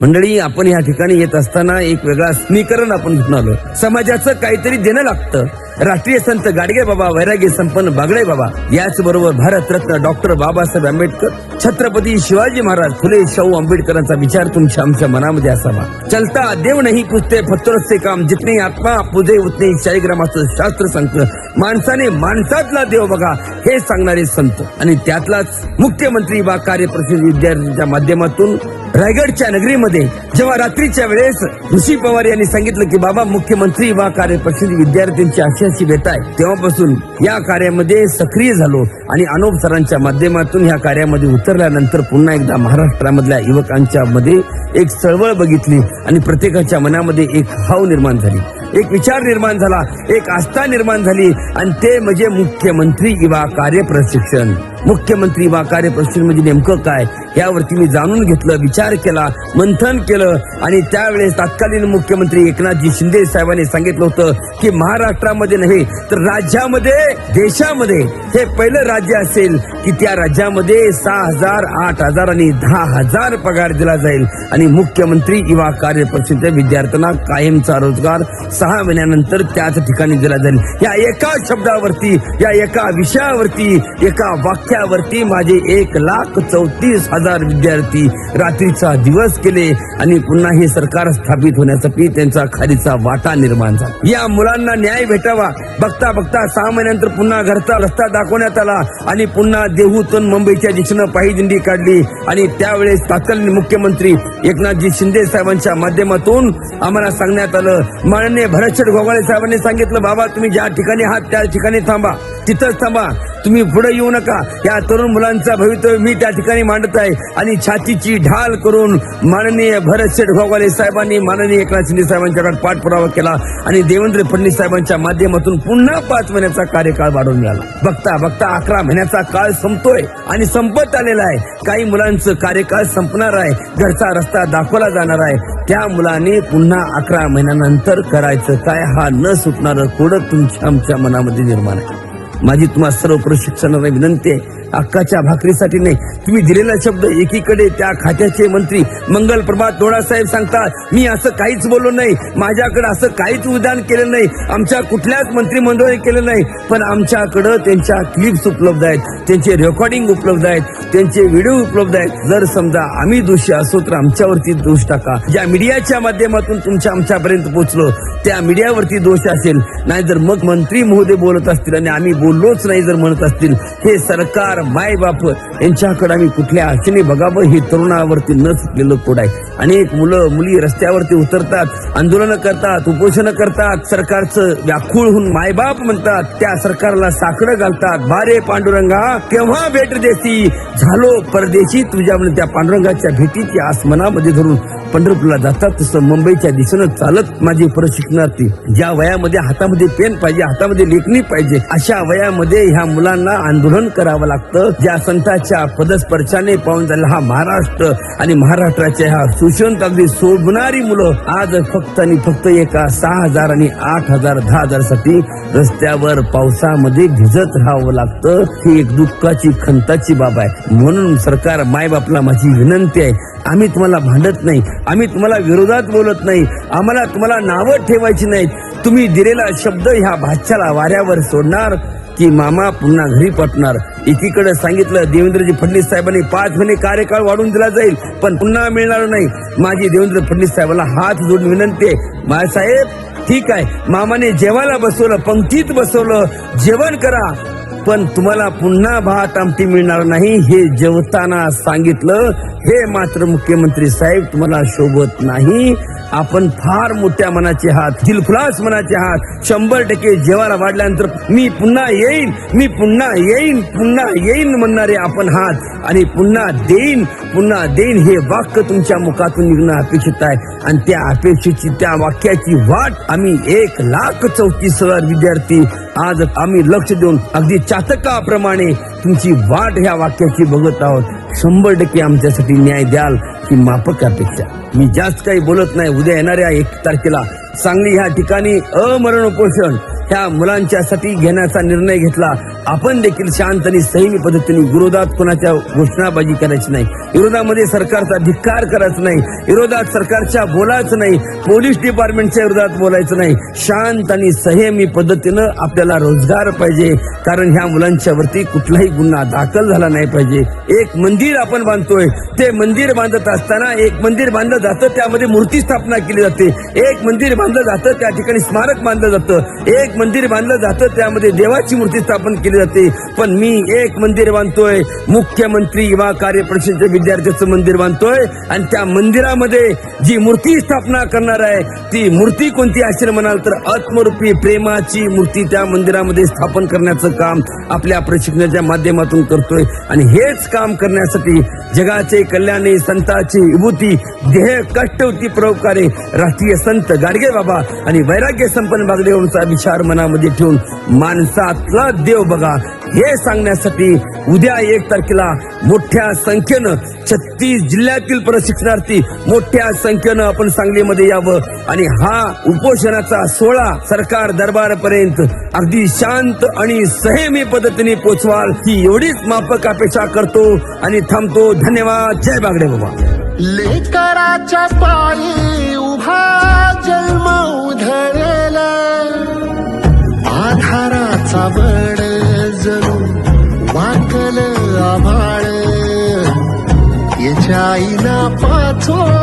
मंडळी आपण या ठिकाणी येत असताना एक वेगळा स्नीकरण आपण घेऊन आलो. समाजाचं काहीतरी देणं लागतं. राष्ट्रीय संत गाडगे बाबा वैरागी संपन्न बागडे बाबा याच बरोबर भारतरत्न डॉक्टर बाबासाहेब आंबेडकर छत्रपती शिवाजी महाराज फुले शाहू आंबेडकरांचा विचार तुमच्या आमच्या मनामध्ये असावा. चलता देव नाही पुजते पत्तोर काम जितने आत्मा पुजे उतने शाळीग्रामाचं शास्त्र सांगतं. माणसाने माणसातला देव बघा हे सांगणारे संत. आणि त्यातलाच मुख्यमंत्री वा कार्यप्रसिद्ध विद्यार्थ्यांच्या माध्यमातून रायगडच्या नगरीमध्ये जेव्हा रात्रीच्या वेळेस ऋषी पवार यांनी सांगितलं की बाबा मुख्यमंत्री वा कार्यप्रसिद्ध विद्यार्थ्यांची अशी अशी भेट आहे. तेव्हापासून या कार्यामध्ये सक्रिय झालो आणि अनुप सरांच्या माध्यमातून या कार्यामध्ये उतरल्यानंतर पुन्हा एकदा महाराष्ट्रामधल्या युवकांच्या मध्ये एक चळवळ बघितली आणि प्रत्येकाच्या मनामध्ये एक हाव निर्माण झाली. एक विचार निर्माण झाला एक आस्था निर्माण झाली आणि ते म्हणजे मुख्यमंत्री किंवा कार्यप्रशिक्षण मुख्यमंत्री वा कार्यप्रशिक्षण म्हणजे नेमकं काय? यावरती मी जाणून घेतलं विचार केला मंथन केलं आणि त्यावेळेस तत्कालीन मुख्यमंत्री एकनाथजी शिंदे साहेबांनी सांगितलं होतं की महाराष्ट्रामध्ये नव्हे तर राज्यामध्ये देशामध्ये हे पहिलं राज्य असेल की त्या राज्यामध्ये सहा हजार आठ हजार आणि दहा हजार पगार दिला जाईल. आणि मुख्यमंत्री किंवा कार्यपरिषदेच्या विद्यार्थ्यांना कायमचा रोजगार सहा महिन्यानंतर त्याच ठिकाणी दिला जाईल. या एका शब्दावरती या एका विषयावरती एका वाक्य वाक्यावरती माझे एक लाख चौतीस हजार विद्यार्थी रात्रीचा दिवस केले आणि पुन्हा हे सरकार स्थापित होण्यासाठी त्यांचा खालीचा वाटा निर्माण झाला. या मुलांना न्याय भेटावा. बघता बघता सहा महिन्यानंतर पुन्हा घरचा रस्ता दाखवण्यात आला आणि पुन्हा देहूतून मुंबईच्या दिशेनं पायी दिंडी काढली. आणि त्यावेळेस तत्कालीन मुख्यमंत्री एकनाथजी शिंदे साहेबांच्या माध्यमातून आम्हाला सांगण्यात आलं. माननीय भरतशेठ गोगाळे साहेबांनी सांगितलं बाबा तुम्ही ज्या ठिकाणी आहात त्या ठिकाणी थांबा. तिथंच थांबा. तुम्ही पुढे येऊ नका. या तरुण मुलांचा भवितव्य मी त्या ठिकाणी मांडत आहे. आणि छातीची ढाल करून माननीय भरत शेठ गोगाले साहेबांनी माननीय एकनाथ शिंदे साहेबांच्याकडे पाठपुरावा केला. आणि देवेंद्र फडणवीस साहेबांच्या माध्यमातून पुन्हा पाच महिन्याचा कार्यकाळ वाढवून मिळाला. बघता बघता अकरा महिन्याचा काळ संपतोय आणि संपत आलेला आहे. काही मुलांचं कार्यकाळ संपणार आहे. घरचा रस्ता दाखवला जाणार आहे. त्या मुलाने पुन्हा अकरा महिन्यानंतर करायचं काय हा न सुटणारं कोडं तुमच्या आमच्या मनामध्ये निर्माण आहे. माझी तुम्हाला सर्व प्रशिक्षणाला विनंती आहे. हक्काच्या भाकरीसाठी नाही. तुम्ही दिलेला शब्द एकीकडे त्या खात्याचे मंत्री मंगल प्रभात दोडा साहेब सांगतात मी असं काहीच बोललो नाही. माझ्याकडे असं काहीच विधान केलं नाही. आमच्या कुठल्याच मंत्रिमंडळाने केलं नाही. पण आमच्याकडं त्यांच्या क्लिप्स उपलब्ध आहेत. त्यांचे रेकॉर्डिंग उपलब्ध आहेत. त्यांचे व्हिडिओ उपलब्ध आहेत. जर समजा आम्ही दोषी असो तर आमच्यावरती दोष टाका. ज्या मीडियाच्या माध्यमातून तुमच्या आमच्यापर्यंत पोहोचलो त्या मीडियावरती दोष असेल. नाही जर मग मंत्री महोदय बोलत असतील आणि आम्ही बोललोच नाही जर म्हणत असतील. हे सरकार माय बाप यांच्याकडे आम्ही कुठल्या आशेने बघावं हे तरुणावरती न सुटलेलं कोड आहे. अनेक मुलं मुली रस्त्यावरती उतरतात आंदोलन करतात उपोषण करतात सरकारचं व्याकुळ होऊन मायबाप म्हणतात त्या सरकारला साकडं घालतात. बारे पांडुरंगा केव्हा भेट देसी झालो परदेशी तुझ्या म्हणून त्या पांडुरंगाच्या भेटीची आस मनामध्ये धरून पंढरपूरला जातात तसं मुंबईच्या दिशेनं चालत माझे प्रशिक्षणार्थी ज्या वयामध्ये हातामध्ये पेन पाहिजे हातामध्ये लेखणी पाहिजे अशा वयामध्ये ह्या मुलांना आंदोलन करावं लागतं. ज्या संतांच्या पदस्पर्शाने पाहून झाला हा महाराष्ट्र आणि महाराष्ट्राच्या ह्या सुशांत अगदी सोडणारी मुलं आज फक्त आणि फक्त एका सहा हजार आणि आठ हजार दहा हजारसाठी रस्त्यावर पावसामध्ये भिजत राहावं लागतं. ही एक दुःखाची खंताची बाब आहे. म्हणून सरकार मायबापला माझी विनंती आहे. आम्ही तुम्हाला भांडत नाही. आम्ही तुम्हाला विरोधात बोलत नाही. आम्हाला तुम्हाला नावं ठेवायची नाहीत. तुम्ही दिलेला शब्द ह्या भाच्याला वाऱ्यावर सोडणार की मामा पुन्हा घरी पटणार. एकीकडे सांगितलं देवेंद्रजी फडणवीस साहेबांनी पाच महिने कार्यकाळ वाढून दिला जाईल पण पुन्हा मिळणार नाही. माझी देवेंद्र फडणवीस साहेबांना हात जोडून विनंती आहे. माझ्यासाहेब ठीक आहे. मामाने जेवायला बसवलं पंक्तीत बसवलं. जेवण करा. पण तुम्हाला पुन्हा भात आमटी मिळणार नाही हे जेवताना सांगितलं. हे मात्र मुख्यमंत्री साहेब तुम्हाला शोभत नाही. आपण फार मोठ्या मनाचे आहात दिलखुलास मनाचे आहात. शंभर टक्के जेवायला वाढल्यानंतर मी पुन्हा येईन मी पुन्हा येईन पुन्हा येईन म्हणणारे आपण आहात आणि पुन्हा देईन पुन्हा देईन हे वाक्य तुमच्या मुखातून निघणं अपेक्षित आहे. आणि त्या अपेक्षेची त्या वाक्याची वाट आम्ही एक लाख चौतीस हजार विद्यार्थी आज आम्ही लक्ष देऊन अगदी चातकाप्रमाणे तुमची वाट ह्या वाक्याची बघत आहोत. शंभर टक्के आमच्यासाठी न्याय द्याल ही मापकापेक्षा मी जास्त काही बोलत नाही. उद्या येणाऱ्या एक तारखेला सांगली ह्या ठिकाणी अमरण पोषण ह्या मुलांच्यासाठी घेण्याचा निर्णय घेतला. आपण देखील शांत आणि संयमी पद्धतीने विरोधात कोणाच्या घोषणाबाजी करायची नाही. विरोधामध्ये सरकारचा धिक्कार करायचा नाही. विरोधात सरकारच्या बोलायचं नाही. पोलीस डिपार्टमेंटच्या विरोधात बोलायचं नाही. शांत आणि संयमी पद्धतीनं आपल्याला रोजगार पाहिजे. कारण ह्या मुलांच्या वरती कुठलाही गुन्हा दाखल झाला नाही पाहिजे. एक मंदिर आपण बांधतोय. ते मंदिर बांधत असताना एक मंदिर बांधलं जातं त्यामध्ये मूर्ती स्थापना केली जाते. एक मंदिर बांधलं जातं त्या ठिकाणी स्मारक बांधलं जातं. एक मंदिर बांधलं जातं त्यामध्ये देवाची मूर्ती स्थापन केली जाते. पण मी एक मंदिर बांधतोय. मुख्यमंत्री युवा कार्य परिषदेच्या विद्यार्थ्याचं मंदिर बांधतोय. आणि त्या मंदिरामध्ये जी मूर्ती स्थापना करणार आहे ती मूर्ती कोणती असेल म्हणाल तर आत्मरूपी प्रेमाची मूर्ती त्या मंदिरामध्ये स्थापन करण्याचं काम आपल्या प्रशिक्षणाच्या माध्यमातून करतोय. आणि हेच काम करण्यासाठी जगाचे कल्याणी संतांची विभूती देह कष्ट होती प्रवकारे राष्ट्रीय संत गाडगे बाबा आणि वैराग्य संपन्न बागडेवांचा विचार मनामध्ये ठेवून माणसातला देव बघा. हे सांगण्यासाठी उद्या एक तारखेला मोठ्या संख्येनं छत्तीस जिल्ह्यातील प्रशिक्षणार्थी मोठ्या संख्येनं आपण सांगलीमध्ये यावं. आणि हा उपोषणाचा सोहळा सरकार दरबारपर्यंत अगदी शांत आणि संयमी पद्धतीने पोचवाल ही एवढीच माफक अपेक्षा करतो आणि थांबतो. धन्यवाद. जय बागडे बाबा. लेकराच्या पायी उभा जन्म उधळे सावड जणू वाकल आभाळ. याच्या आईना पाचोळ